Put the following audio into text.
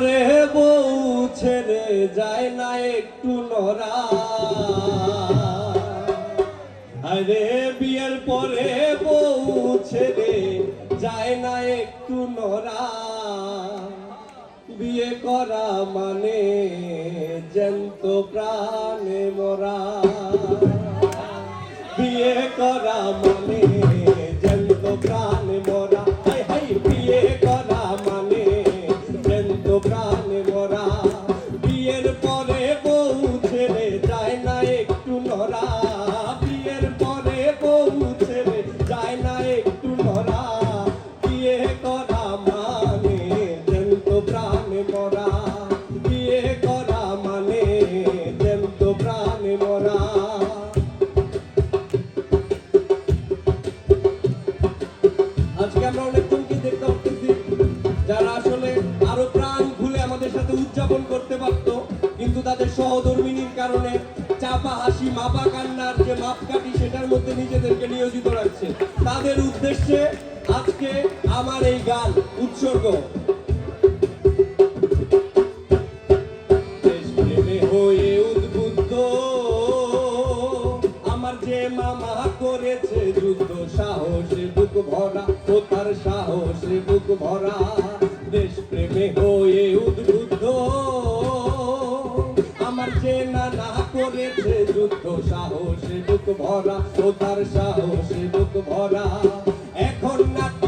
পরে বউ ছেড়ে যায় না একটু নরা আরে বিয়ের পরে বউ ছেড়ে যায় না একটু নরা বিয়ে করা মানে জ্যান্ত প্রাণে মরা। বিয়ে করা মানে মাপা কান্নার যে মাপকাঠি, সেটার মধ্যে নিজেদেরকে নিয়োজিত রাখছে। তাদের উদ্দেশ্যে আজকে আমার এই গান উৎসর্গ। করেছে যুদ্ধ সাহসে বুক ভরা ও তার সাহসে বুক ভরা। দেশপ্রেমে হয়ে উদ্বুদ্ধ নানা করেছে যুদ্ধ সাহসে বুক ভরা ও তার সাহসে বুক ভরা। এখন নাকি